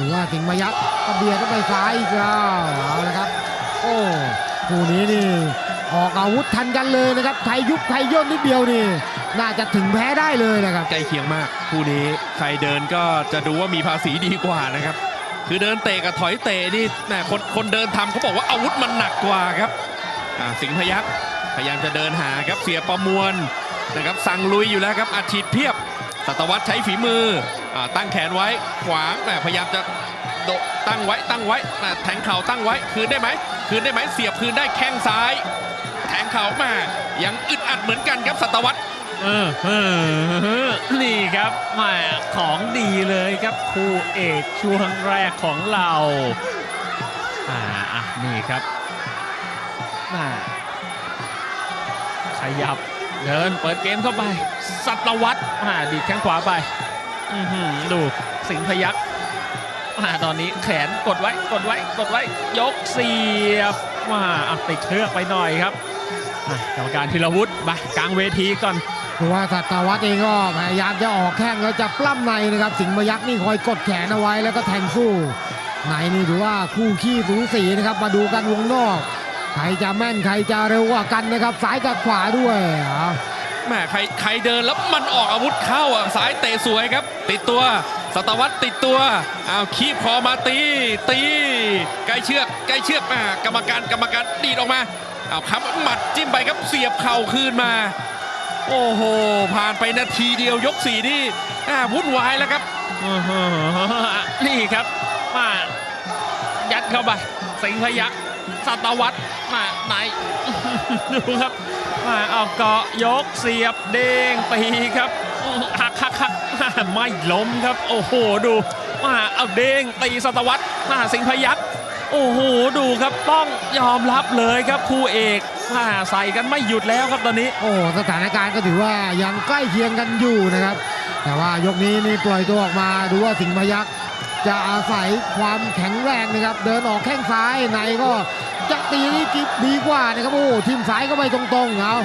ดูว่าสิงห์พยักกระเบียดเข้าไปซ้ายอีกแล้วเอาละครับ โอ้คู่นี้นี่ออกอาวุธทันกันเลยนะครับใครยุบใครย่นนิดเดียวนี่ น่าจะถึงแพ้ได้เลยนะครับใกล้เคียงมากคู่นี้ใครเดินก็จะดูว่ามีภาษีดีกว่านะครับ คือเดินเตะกับถอยเตะนี่แหมคนคนเดินทำเขาบอกว่าอาวุธมันหนักกว่าครับสิงห์พยักพยายามจะเดินหาครับเสียประมวลนะครับสั่งลุยอยู่แล้วครับอาทิตย์เพียบ สัตวัตใช้ฝีมืออตั้งแขนไว้ขวางแหมพยายามจะโดตั้งไว้ตั้งไว้แทงเข่าตั้งไว้คืนได้ไหมคืนได้ไหมเสียบคืนได้แข้งซ้าย แทงเข่ามายังอึดอัดเหมือนกันครับสัตวัตเออเออนี่ครับมาของดีเลยครับคู่เอกช่วงแรกของเราอ่าอะนี่ครับมาขยับ เดินเปิดเกมเข้าไป สัตวัตอ่าดีดแข้งขวาไปอือหือดูสิงพยักอ่าตอนนี้แขนกดไว้กดไว้กดไว้ ยกเสียบมาอะติดเชือกไปหน่อยครับกรรมการธีรวุฒิมากลางเวทีก่อนเพราะว่าสัตวัตเองก็พยายามจะออกแข้งแล้วจะปล้ำในนะครับ สิงห์พยักนี่คอยกดแขนเอาไว้แล้วก็แทงสู้ในนี่ถือว่าคู่ขี้สูสีนะครับ มาดูกันวงนอก ใครจะแม่นใครจะเร็วกว่ากันนะครับซ้ายกับขวาด้วยเอาแหมใครใครเดินแล้วมันออกอาวุธเข้าอะสายเตะสวยครับ ติดตัวสตวัตติดตัวอ้าวคีบคอมาตีตีใกล้เชือกใกล้เชือกอ่ากรรมการกรรมการดีดออกมาอ้าวครับหมัดจิ้มไปครับเสียบเข่าคืนมา โอ้โห ผ่านไปนาทีเดียวยกสี่นี่อ่าวุ่นวายแล้วครับอื้อหือนี่ครับมายัดเข้าไปสิงห์พยัก สัตวัตมาไหนดูครับมาเอาเกาะยกเสียบเด้งตีครับหักหักหักไม่ล้มครับ โอ้โหดูมาเอาเด้งตีสัตวัตมาสิงห์พยักโอ้โหดูครับต้องยอมรับเลยครับคู่เอกมาใส่กันไม่หยุดแล้วครับตอนนี้ โอ้สถานการณ์ก็ถือว่ายังใกล้เคียงกันอยู่นะครับ แต่ว่ายกนี้นี่ปล่อยตัวออกมาดูว่าสิงห์พยัก จะอาศัยความแข็งแรงนะครับ เดินออกแข้งซ้ายในก็จะตีนี่กิบดีกว่านะครับโอ้ทีมซ้ายก็ไปตรงๆเอา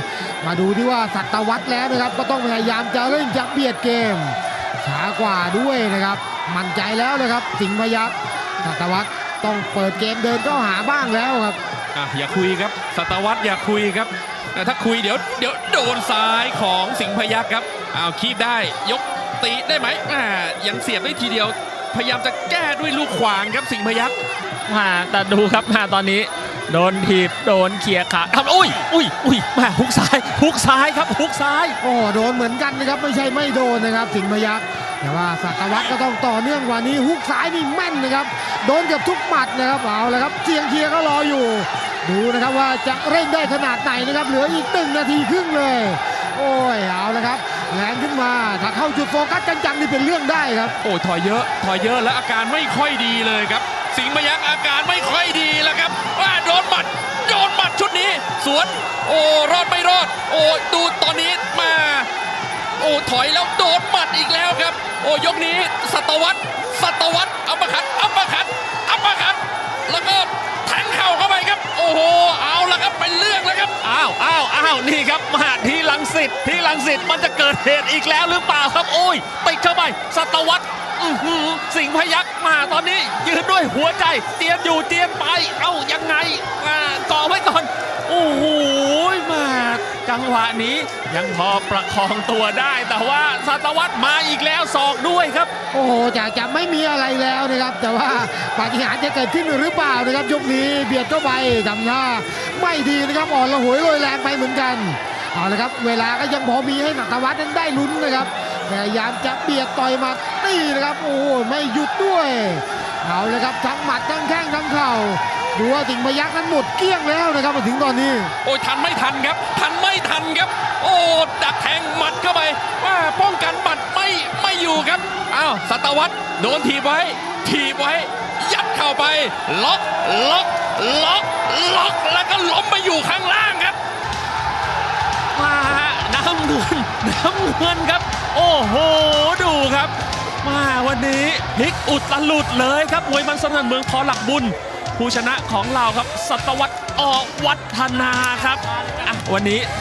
มาดูที่ว่าสัตวัตแล้วนะครับ ก็ต้องพยายามจะเร่งจะเบียดเกมช้ากว่าด้วยนะครับ มั่นใจแล้วนะครับ สิงห์พยักสัตวัตต้องเปิดเกมเดินเข้าหาบ้างแล้วครับอะอย่าคุยครับสัตวัตอย่าคุยครับอ่ถ้าคุยเดี๋ยวเดี๋ยวโดนซ้ายของสิงห์พยักครับอ้าวคีบได้ยกตีได้ไหมอ่ายังเสียบได้ทีเดียว พยายามจะแก้ด้วยลูกขวางครับสิงห์พยักมาแต่ดูครับมาตอนนี้ โดนถีบโดนเขี่ยขาทำอุ้ยอุ้ยอุ้ยมาฮุกซ้ายฮุกซ้ายครับฮุกซ้าย โอ้โดนเหมือนกันนะครับไม่ใช่ไม่โดนนะครับสิงห์พยักแต่ว่าสัตวัตก็ต้องต่อเนื่องกว่านี้ฮุกซ้ายนี่แม่นนะครับโดนเกับทุกหมัดนะครับเอาละครับเสียงเชียร์ก็รออยู่ ดูนะครับว่าจะเร่งได้ขนาดไหนนะครับเหลืออีกหนึ่งนาทีครึ่งเลย โอ้ยเอาละครับ แรงขึ้นมาถ้าเข้าจุดโฟกัสจังๆนี่เป็นเรื่องได้ครับ โอ้ถอยเยอะ ถอยเยอะแล้วอาการไม่ค่อยดีเลยครับ สิงห์พยักอาการไม่ค่อยดีแล้วครับว่าโดนหมัดโดนหมัดชุดนี้ สวน โอ้รอดไม่รอด โอ้ดูตอนนี้มา โอ้ถอยแล้วโดนหมัดอีกแล้วครับ โอ้ยกนี้สัตวัตสัตวัตอัปคัดอัปคัดอัปคัดแล้วก็แทงเข่าเข้าไปครับ โอ้โหเอาละครับเป็นเรื่องแล้วครับอ้าวอ้าวอ้าวนี่ครับมาที่ ลังสิตที่ลังสิตมันจะเกิดเหตุอีกแล้วหรือเปล่าครับโอ้ยติดเข้าไปสัตวัตสิงห์พยักมาตอนนี้ ยืนด้วยหัวใจ เตียนอยู่เตียนไป เอ้ายังไงอ่าเกาะไว้ก่อนโอ้โหมาจังหวะนี้ยังพอประคองตัวได้ แต่ว่าสัตวัตมาอีกแล้วศอกด้วยครับ โอ้โหจะจะไม่มีอะไรแล้วนะครับ แต่ว่าปาฏิหาริย์จะเกิดขึ้นหรือเปล่านะครับยกนี้เบียดเข้าไปทำท่าไม่ดีนะครับอ่อนระหวยโรยแรงไปเหมือนกัน เอาละครับ เวลาก็ยังพอมีให้สักตวัตนั้นได้ลุ้นนะครับพยายามจะเบียดต่อยหมัดนี่นะครับโอ้โหไม่หยุดด้วยเอาลยครับทั้งหมัดทั้งแข้งทั้งเข่าดูว่าสิงพยักนั้นหมดเกลี้ยงแล้วนะครับมาถึงตอนนี้ โอ้ยทันไม่ทันครับ ทันไม่ทันครับ โอ้ดักแทงหมัดเข้าไปว่าป้องกันหมัดไม่ไม่อยู่ครับอ้าวสัตวัตโดนถีบไว้ ถีบไว้ ยัดเข้าไป ล็อกล็อกล็อกล็อก น้ำเงินครับ โอ้โห ดูครับ มาวันนี้พลิกอุตลุดเลยครับมวยมันสนันเมืองพอหลักบุญ ผู้ชนะของเราครับ สัตวัตอวัฒนาครับอะวันนี้